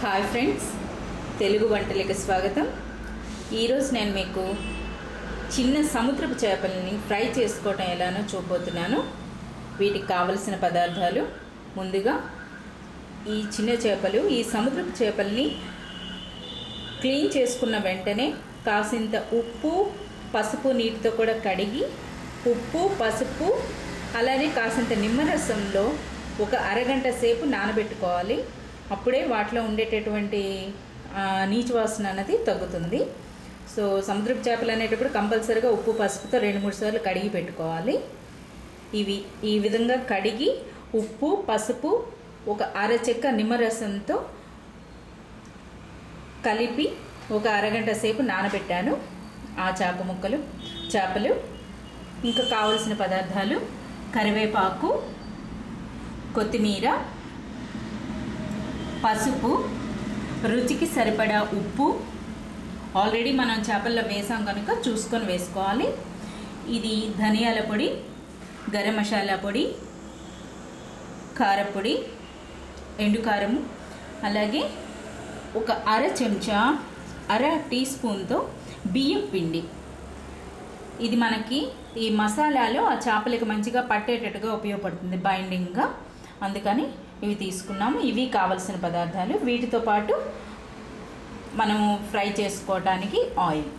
Hi friends Telugu వంటలకి స్వాగతం. ఈరోజు నేను మీకు చిన్న సముద్రపు చేపలని ఫ్రై చేసుకోవటం ఎలానో చూపోతున్నాను వీటికి కావలసిన పదార్థాలు ముందుగా ఈ చిన్న చేపలు ఈ సముద్రపు చేపల్ని క్లీన్ చేసుకున్న వెంటనే కాసింత ఉప్పు పసుపు నీటితో కూడా కడిగి ఉప్పు పసుపు అలానే కాసింత నిమ్మరసంలో ఒక అరగంట సేపు నానబెట్టుకోవాలి. అప్పుడే వాటిలో ఉండేటటువంటి నీచు వాసన అన్నది తగ్గుతుంది. సో సముద్రపు చేపలు అనేటప్పుడు కంపల్సరీగా ఉప్పు పసుపుతో రెండు మూడు సార్లు కడిగి పెట్టుకోవాలి. ఇవి ఈ విధంగా కడిగి ఉప్పు పసుపు ఒక అర చెక్క నిమ్మరసంతో కలిపి ఒక అరగంట సేపు నానబెట్టాను. ఆ చేప ముక్కలు చేపలు ఇంకా కావలసిన పదార్థాలు కరివేపాకు కొత్తిమీర పసుపు రుచికి సరిపడా ఉప్పు. ఆల్రెడీ మనం చేపల్లో వేసాం కనుక చూసుకొని వేసుకోవాలి. ఇది ధనియాల పొడి గరం మసాలా పొడి కారపొడి ఎండు కారము అలాగే ఒక అర చెంచా అర టీ స్పూన్తో బియ్యం పిండి. ఇది మనకి ఈ మసాలాలో ఆ చేపలకి మంచిగా పట్టేటట్టుగా ఉపయోగపడుతుంది బైండింగ్గా అందుకని ఇవి తీసుకున్నాము. ఇవి కావలసిన పదార్థాలు. వీటితో పాటు మనము ఫ్రై చేసుకోవటానికి ఆయిల్.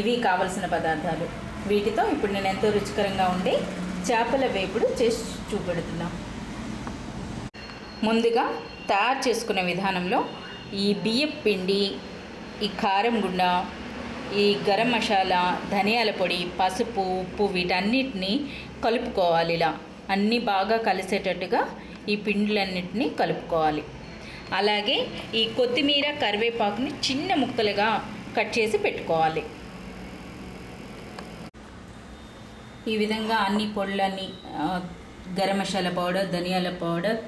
ఇవి కావలసిన పదార్థాలు. వీటితో ఇప్పుడు నేను ఎంతో రుచికరంగా ఉండే చేపల వేపుడు చేసి చూపెడుతున్నాం. ముందుగా తయారు చేసుకునే విధానంలో ఈ బియ్యం పిండి ఈ కారం గుండ ఈ గరం మసాలా ధనియాల పొడి పసుపు ఉప్పు వీటన్నిటిని కలుపుకోవాలి ఇలా. అన్నీ బాగా కలిసేటట్టుగా ఈ పిండిలన్నింటినీ కలుపుకోవాలి. అలాగే ఈ కొత్తిమీర కరివేపాకుని చిన్న ముక్కలుగా కట్ చేసి పెట్టుకోవాలి. ఈ విధంగా అన్ని పొడులన్నీ గరం మసాలా పౌడర్ ధనియాల పౌడర్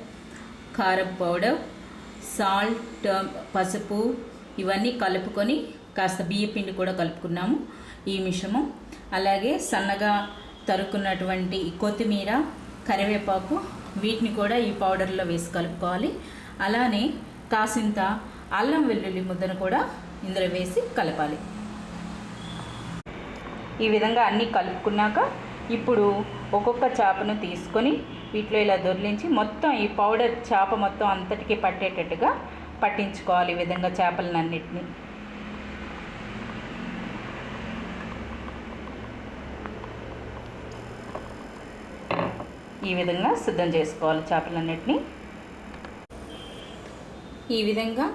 కారం పౌడర్ సాల్ట్ పసుపు ఇవన్నీ కలుపుకొని కాస్త బియ్య పిండి కూడా కలుపుకున్నాము ఈ మిశ్రమం. అలాగే సన్నగా తరుక్కున్నటువంటి కొత్తిమీర కరివేపాకు వీటిని కూడా ఈ పౌడర్లో వేసి కలుపుకోవాలి. అలానే కాసింత అల్లం వెల్లుల్లి ముద్దను కూడా ఇందులో వేసి కలపాలి. ఈ విధంగా అన్నీ కలుపుకున్నాక ఇప్పుడు ఒక్కొక్క చేపను తీసుకొని వీటిలో ఇలా దొర్లించి మొత్తం ఈ పౌడర్ చేప మొత్తం అంతటికీ పట్టేటట్టుగా పట్టించుకోవాలి ఈ విధంగా చేపలనన్నిటిని. ఈ విధంగా సిద్ధం చేసుకోవాలి చేపలన్నిటిని. ఈ విధంగా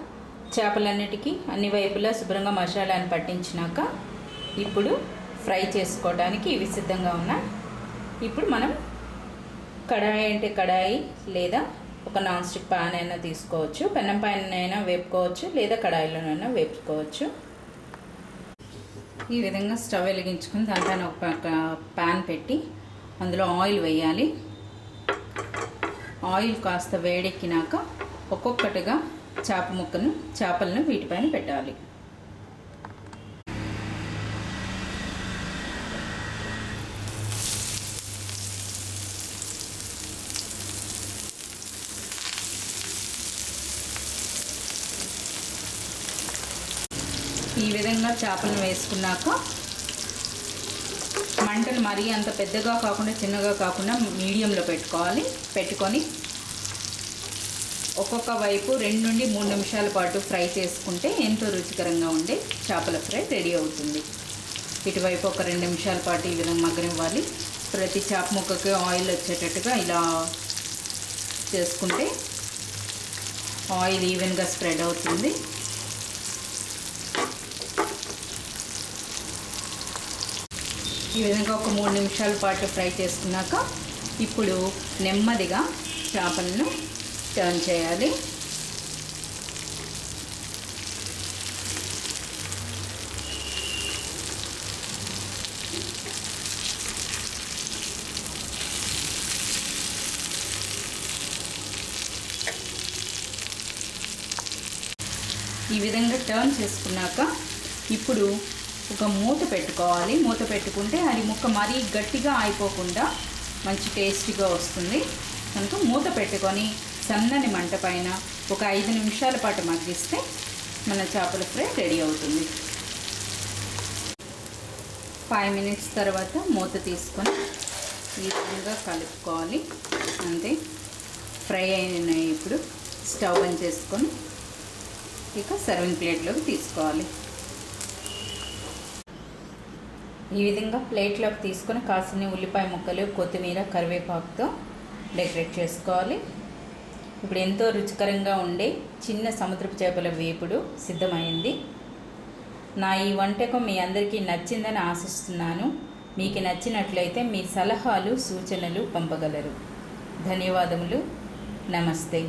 చేపలన్నిటికీ అన్ని వైపులా శుభ్రంగా మసాలాను పట్టించినాక ఇప్పుడు ఫ్రై చేసుకోవడానికి ఇవి సిద్ధంగా ఉన్నాయి ఇప్పుడు మనం కడాయి అంటే కడాయి లేదా ఒక నాన్ స్టిక్ పాన్ అయినా తీసుకోవచ్చు పెనం పైన అయినా వేపుకోవచ్చు లేదా కడాయిలోనైనా వేపుకోవచ్చు. ఈ విధంగా స్టవ్ వెలిగించుకుని దానిపైన ఒక ప్యాన్ పెట్టి అందులో ఆయిల్ వేయాలి. ఆయిల్ కాస్త వేడెక్కినాక ఒక్కొక్కటిగా చేప ముక్కను చేపలను వీటిపైన పెట్టాలి. ఈ విధంగా చేపలను వేసుకున్నాక మంటలు మరీ అంత పెద్దగా కాకుండా చిన్నగా కాకుండా మీడియంలో పెట్టుకోవాలి. పెట్టుకొని ఒక్కొక్క వైపు రెండు నుండి మూడు నిమిషాల పాటు ఫ్రై చేసుకుంటే ఎంతో రుచికరంగా ఉండే చేపల ఫ్రై రెడీ అవుతుంది. ఇటువైపు ఒక రెండు నిమిషాల పాటు ఈ విధంగా మగ్గనివ్వాలి. ప్రతి చేప ముక్కకి ఆయిల్ వచ్చేటట్టుగా ఇలా చేసుకుంటే ఆయిల్ ఈవెన్గా స్ప్రెడ్ అవుతుంది. ఈ విధంగా ఒక మూడు నిమిషాల పాటు ఫ్రై చేసుకున్నాక ఇప్పుడు నెమ్మదిగా చేపలను టర్న్ చేయాలి. ఈ విధంగా టర్న్ చేసుకున్నాక ఇప్పుడు ఒక మూత పెట్టుకోవాలి. మూత పెట్టుకుంటే అది ముక్క మరీ గట్టిగా అయిపోకుండా మంచి టేస్టీగా వస్తుంది. కనుక మూత పెట్టుకొని సన్నని మంట పైన ఒక ఐదు నిమిషాల పాటు మగ్గిస్తే మన చేపల ఫ్రై రెడీ అవుతుంది. ఫైవ్ మినిట్స్ తర్వాత మూత తీసుకొని ఈ విధంగా కలుపుకోవాలి. అంతే. ఫ్రై అయినాయి ఇప్పుడు. స్టవ్ ఆన్ చేసుకొని ఇక సర్వింగ్ ప్లేట్లోకి తీసుకోవాలి. ఈ విధంగా ప్లేట్లోకి తీసుకొని కాసిన ఉల్లిపాయ ముక్కలు కొత్తిమీర కరివేపాకుతో డెకరేట్ చేసుకోవాలి. ఇప్పుడు ఎంతో రుచికరంగా ఉండే చిన్న సముద్రపు చేపల వేపుడు సిద్ధమైంది. నా ఈ వంటకం మీ అందరికీ నచ్చిందని ఆశిస్తున్నాను. మీకు నచ్చినట్లయితే మీ సలహాలు సూచనలు పంపగలరు. ధన్యవాదములు. నమస్తే.